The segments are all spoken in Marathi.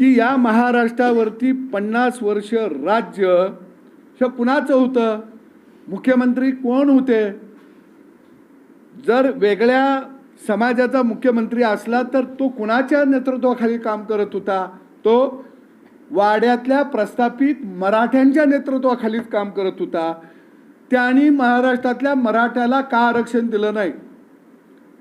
की या महाराष्ट्रावरती पन्नास वर्ष राज्य हे कुणाचं होतं? मुख्यमंत्री कोण होते? जर वेगळ्या समाजाचा मुख्यमंत्री असला तर तो कुणाच्या नेतृत्वाखाली काम करत होता? तो वाड्यातल्या प्रस्थापित मराठ्यांच्या नेतृत्वाखालीच काम करत होता. त्यांनी महाराष्ट्रातल्या मराठ्याला का आरक्षण दिलं नाही?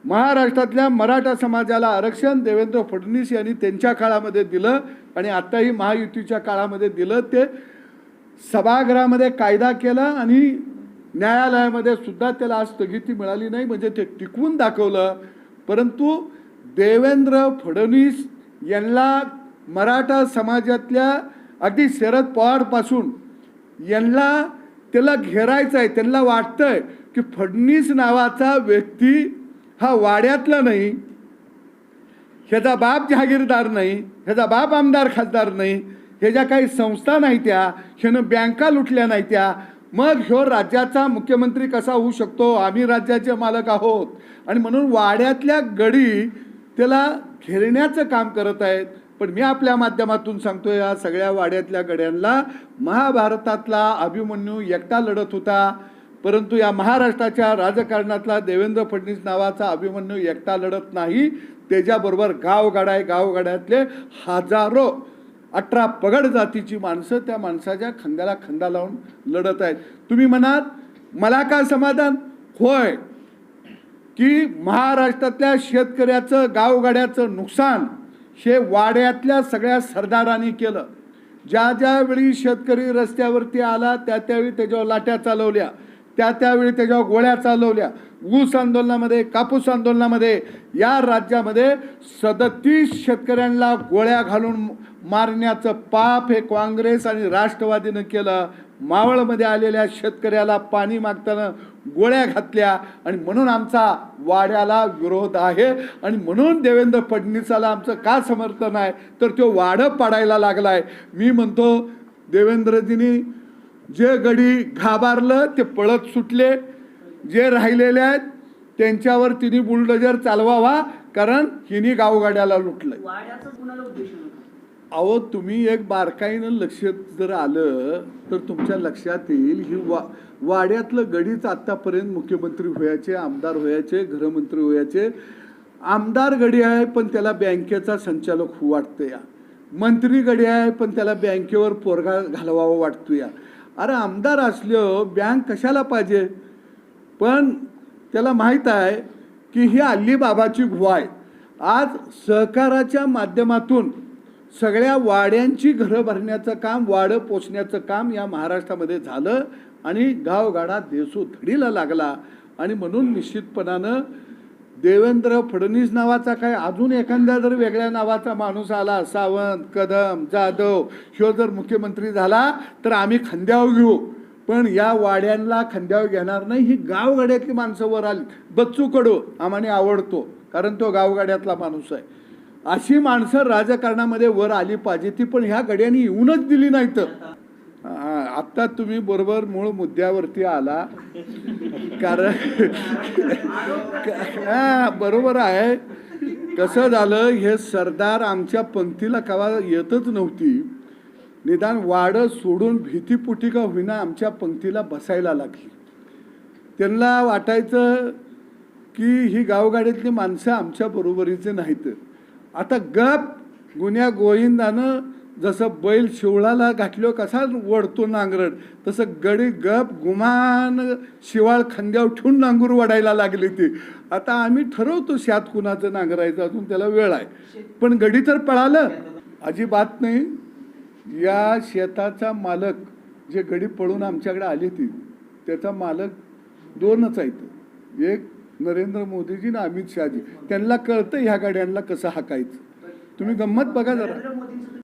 महाराष्ट्रातल्या मराठा समाजाला आरक्षण देवेंद्र फडणवीस यांनी त्यांच्या काळामध्ये दिलं आणि आत्ताही महायुतीच्या काळामध्ये दिलं. ते सभागृहामध्ये कायदा केला आणि न्यायालयामध्ये सुद्धा त्याला आज स्थगिती मिळाली नाही म्हणजे ते टिकवून दाखवलं. परंतु देवेंद्र फडणवीस यांना मराठा समाजातल्या अगदी शरद पवारपासून यांना त्याला घेरायचं आहे त्यांना वाटतंय की फडणवीस नावाचा व्यक्ती हा वाड्यातला नाही ह्याचा बाप जहागीरदार नाही ह्याचा बाप आमदार खासदार नाही ह्याच्या काही संस्था नाही त्या ह्यानं बँका लुटल्या नाही त्या मग ह्यो राज्याचा मुख्यमंत्री कसा होऊ शकतो? आम्ही राज्याचे मालक आहोत. आणि म्हणून वाड्यातल्या गडी त्याला घेरण्याचं काम करत आहेत. पण मी आपल्या माध्यमातून सांगतो या सगळ्या वाड्यातल्या गड्यांना महाभारतातला अभिमन्यू एकटा लढत होता. परंतु या महाराष्ट्राच्या राजकारणातला देवेंद्र फडणवीस नावाचा अभिमन्यू एकटा लढत नाही. त्याच्याबरोबर गावगाडाय गावगाड्यातले हजारो अठरा पगड जातीची माणसं त्या माणसाच्या खांद्याला खांदा लावून लढत आहेत. तुम्ही म्हणाल मला काय समाधान? होय. की महाराष्ट्रातल्या शेतकऱ्याचं गावगाड्याचं नुकसान हे वाड्यातल्या सगळ्या सरदारांनी केलं. ज्या ज्यावेळी शेतकरी रस्त्यावरती आला त्या त्यावेळी त्याच्यावर लाट्या चालवल्या. त्या त्यावेळी त्याच्यावर गोळ्या चालवल्या ऊस आंदोलनामध्ये कापूस आंदोलनामध्ये या राज्यामध्ये सदतीस शेतकऱ्यांना गोळ्या घालून मारण्याचं पाप हे काँग्रेस आणि राष्ट्रवादीनं केलं. मावळमध्ये आलेल्या शेतकऱ्याला पाणी मागताना गोळ्या घातल्या आणि म्हणून आमचा वाड्याला विरोध आहे आणि म्हणून देवेंद्र फडणवीसाला आमचं का समर्थन आहे? तर तो वाडं पाडायला लागला आहे मी म्हणतो देवेंद्रजींनी जे गडी घाबारलं ते पळत सुटले. जे राहिलेले आहेत त्यांच्यावर तिने बुलडोजर चालवावा कारण हिनी गावगाड्याला नव्हता अहो तुम्ही एक बारकाईनं लक्ष जर आलं तर तुमच्या लक्षात येईल ही वा वाड्यातलं गडीच आत्तापर्यंत मुख्यमंत्री व्हायचे आमदार व्हायचे गृहमंत्री व्हायचे. आमदार गडी आहे पण त्याला बँकेचा संचालक वाटतं या मंत्री गडी आहे पण त्याला बँकेवर पोरगा घालवावा वाटतो या अरे आमदार असलं बँक कशाला पाहिजे? पण त्याला माहीत आहे की ही अल्लीबाबाची गुहा आहे. आज सहकाराच्या माध्यमातून सगळ्या वाड्यांची घरं भरण्याचं काम वाडं पोचण्याचं काम या महाराष्ट्रामध्ये झालं आणि गावगाडा देसू धडीला लागला. आणि म्हणून निश्चितपणानं देवेंद्र फडणवीस नावाचा काय अजून एखाद्या जर वेगळ्या नावाचा माणूस आला सावंत कदम जाधव ह्यो जर मुख्यमंत्री झाला तर आम्ही खांद्यावर घेऊ. पण या वाड्यांना खांद्यावर घेणार नाही ही गावगाड्यातली माणसं वर आली. बच्चू कडू आम्हाला आवडतो कारण तो गावगाड्यातला माणूस आहे. अशी माणसं राजकारणामध्ये वर आली पाहिजे ती पण ह्या गड्यांनी येऊनच दिली नाहीत. तर आत्ता तुम्ही बरोबर मूळ मुद्द्यावरती आला. कारण हा, बरोबर आहे. कसं झालं हे सरदार आमच्या पंक्तीला कवा येतच नव्हती. निदान वाडं सोडून भीतीपुटी का होईना आमच्या पंक्तीला बसायला लागली. त्यांना वाटायचं की ही गावगाड्यातली माणसं आमच्या बरोबरीचे नाहीत. आता गप गुन्ह्या गोविंदानं जसं बैल शिवळाला घातलो कसा वडतो नांगरट तसं गडी गप गुमान शिवाळ खांद्यावर ठेवून नांगूर वडायला लागली ती. आता आम्ही ठरवतो शात कुणाचं नांगरायचं अजून त्याला वेळ आहे. पण गडी तर पळालं. अजिबात नाही. या शेताचा मालक जे गडी पळून आमच्याकडे आली ती त्याचा मालक दोनच आहेत. एक नरेंद्र मोदीजी ना अमित शहाजी. त्यांना कळतं ह्या गाड्यांना कसं हाकायचं. तुम्ही गंमत बघा जरा.